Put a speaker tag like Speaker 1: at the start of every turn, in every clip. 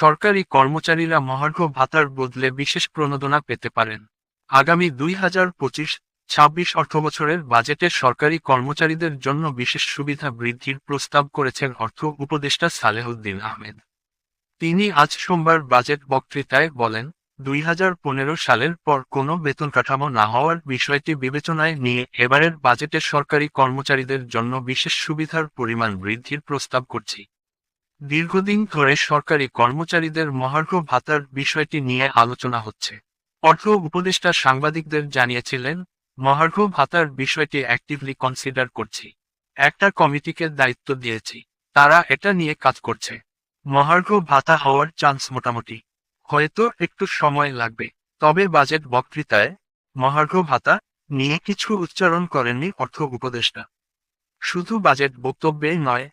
Speaker 1: সরকারি কর্মচারীরা মহার্ঘ ভাতার বদলে বিশেষ প্রণোদনা পেতে পারেন। আগামী দুই হাজার পঁচিশ ছাব্বিশ অর্থবছরের বাজেটে সরকারি কর্মচারীদের জন্য বিশেষ সুবিধা বৃদ্ধির প্রস্তাব করেছেন অর্থ উপদেষ্টা সালেহুদ্দিন আহমেদ। তিনি আজ সোমবার বাজেট বক্তৃতায় বলেন, দুই হাজার পনেরো সালের পর কোনো বেতন কাঠামো না হওয়ার বিষয়টি বিবেচনায় নিয়ে এবারের বাজেটে সরকারি কর্মচারীদের জন্য বিশেষ সুবিধার পরিমাণ বৃদ্ধির প্রস্তাব করছি। দীর্ঘদিন ধরে সরকারি কর্মচারীদের মহার্ঘ ভাতার বিষয়টি নিয়ে আলোচনা হচ্ছে। অর্থ উপদেষ্টা সাংবাদিকদের জানিয়েছিলেন, মহার্ঘ ভাতার বিষয়টি অ্যাক্টিভলি কনসিডার করছি। একটা কমিটিকে দায়িত্ব দিয়েছি, তারা এটা নিয়ে কাজ করছে। মহার্ঘ ভাতা হওয়ার চান্স মোটামুটি। হয়তো একটু সময় লাগবে, তবে বাজেট বক্তৃতায় মহার্ঘ ভাতা নিয়ে কিছু উচ্চারণ করেননি অর্থ উপদেষ্টা। শুধু বাজেট বক্তব্যেই নয়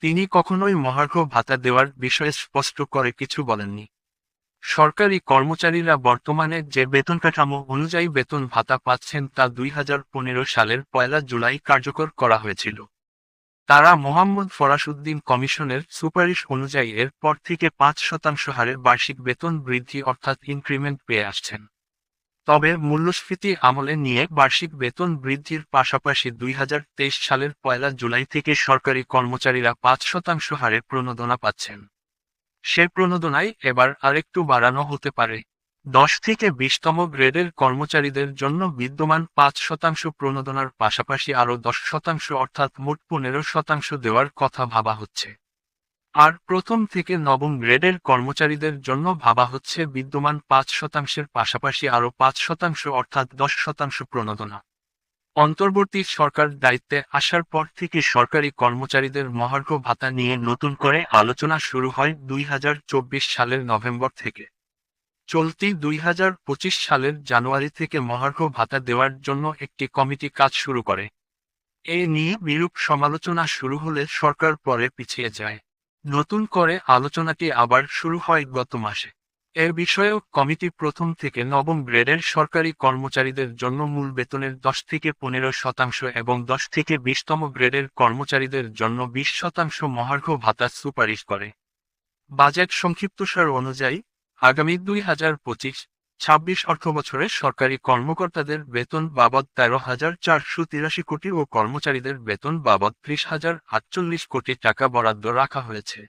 Speaker 1: তিনি কখনোই মহার্ঘ ভাতা দেওয়ার বিষয়ে স্পষ্ট করে কিছু বলেননি। সরকারি কর্মচারীরা বর্তমানে যে বেতন কাঠামো অনুযায়ী বেতন ভাতা পাচ্ছেন তা দুই হাজার পনেরো সালের পয়লা জুলাই কার্যকর করা হয়েছিল। তারা মোহাম্মদ ফরাসুদ্দিন কমিশনের সুপারিশ অনুযায়ী এর পর থেকে পাঁচ শতাংশ হারে বার্ষিক বেতন বৃদ্ধি অর্থাৎ ইনক্রিমেন্ট পেয়ে আসছেন। তবে মূল্যস্ফীতি আমলে নিয়ে বার্ষিক বেতন বৃদ্ধির পাশাপাশি দুই হাজার তেইশ সালের পয়লা জুলাই থেকে সরকারি কর্মচারীরা পাঁচ শতাংশ হারে প্রণোদনা পাচ্ছেন। সে প্রণোদনায় এবার আরেকটু বাড়ানো হতে পারে। দশ থেকে বিশতম গ্রেডের কর্মচারীদের জন্য বিদ্যমান পাঁচ শতাংশ প্রণোদনার পাশাপাশি আরও দশ শতাংশ অর্থাৎ মোট পনেরো শতাংশ দেওয়ার কথা ভাবা হচ্ছে। আর প্রথম থেকে নবম গ্রেডের কর্মচারীদের জন্য ভাবা হচ্ছে বিদ্যমান পাঁচ শতাংশের পাশাপাশি আরও পাঁচ শতাংশ অর্থাৎ দশ শতাংশ প্রণোদনা। অন্তর্বর্তী সরকার দায়িত্বে আসার পর থেকে সরকারি কর্মচারীদের মহার্ঘ ভাতা নিয়ে নতুন করে আলোচনা শুরু হয় দুই হাজার চব্বিশ সালের নভেম্বর থেকে। চলতি দুই হাজার পঁচিশ সালের জানুয়ারি থেকে মহার্ঘ ভাতা দেওয়ার জন্য একটি কমিটি কাজ শুরু করে। এ নিয়ে বিরূপ সমালোচনা শুরু হলে সরকার পরে পিছিয়ে যায়। নতুন করে আলোচনাটি আবার শুরু হয় গত মাসে। এ বিষয়েও কমিটি প্রথম থেকে নবম গ্রেডের সরকারি কর্মচারীদের জন্য মূল বেতনের দশ থেকে পনেরো শতাংশ এবং দশ থেকে বিশতম গ্রেডের কর্মচারীদের জন্য বিশ শতাংশ মহার্ঘ ভাতা সুপারিশ করে। বাজেট সংক্ষিপ্তসার অনুযায়ী, আগামী দুই হাজার পঁচিশ ছাব্বিশ অর্থবছরে সরকারি কর্মকর্তাদের বেতন বাবদ তেরো হাজার চারশো তিরাশি কোটি ও কর্মচারীদের বেতন বাবদ ত্রিশ হাজার আটচল্লিশ কোটি টাকা বরাদ্দ রাখা হয়েছে।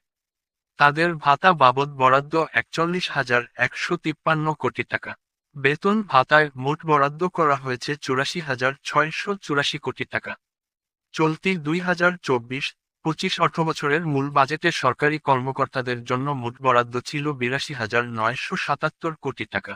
Speaker 1: তাদের ভাতা বাবদ বরাদ্দ একচল্লিশ হাজার একশো তিপ্পান্ন কোটি টাকা। বেতন ভাতায় মোট বরাদ্দ করা হয়েছে চুরাশি হাজার ছয়শো চুরাশি কোটি টাকা। চলতি দুই হাজার চব্বিশ পঁচিশ অর্থবছরের মূল বাজেটে সরকারি কর্মকর্তাদের জন্য মোট বরাদ্দ ছিল বিরাশি হাজার নয়শো সাতাত্তর কোটি টাকা।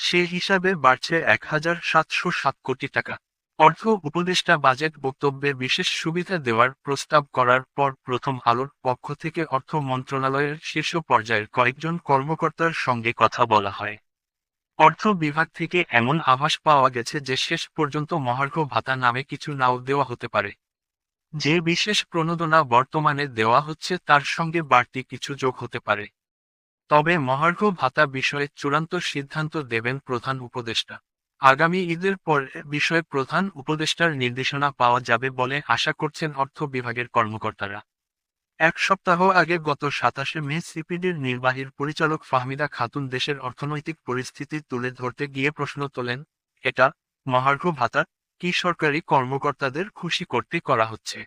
Speaker 1: সে হিসাবে বাড়ছে এক হাজার সাতশো সাত কোটি টাকা। অর্থ উপদেষ্টা বাজেট বক্তব্যে বিশেষ সুবিধা দেওয়ার প্রস্তাব করার পর প্রথম আলোর পক্ষ থেকে অর্থ মন্ত্রণালয়ের শীর্ষ পর্যায়ের কয়েকজন কর্মকর্তার সঙ্গে কথা বলা হয়। অর্থ বিভাগ থেকে এমন আভাস পাওয়া গেছে যে শেষ পর্যন্ত মহার্ঘ ভাতা নামে কিছু নাও দেওয়া হতে পারে। যে বিশেষ প্রণোদনা বর্তমানে দেওয়া হচ্ছে তার সঙ্গে বাড়তি কিছু যোগ হতে পারে। তবে মহার্ঘ ভাতা বিষয়ে চূড়ান্ত সিদ্ধান্ত দেবেন প্রধান উপদেষ্টা। আগামী ঈদের পর বিষয়ে প্রধান উপদেষ্টার নির্দেশনা পাওয়া যাবে বলে আশা করছেন অর্থ বিভাগের কর্মকর্তারা। এক সপ্তাহ আগে গত সাতাশে মে সিপিডির নির্বাহীর পরিচালক ফাহমিদা খাতুন দেশের অর্থনৈতিক পরিস্থিতি তুলে ধরতে গিয়ে প্রশ্ন তোলেন, এটা মহার্ঘ ভাতা কি সরকারি কর্মকর্তাদের খুশি করতে করা হচ্ছে?